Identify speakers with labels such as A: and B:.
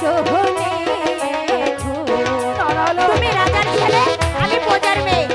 A: চোখে
B: তুমি
A: রাজার ছেলে আমি প্রজার মেয়ে।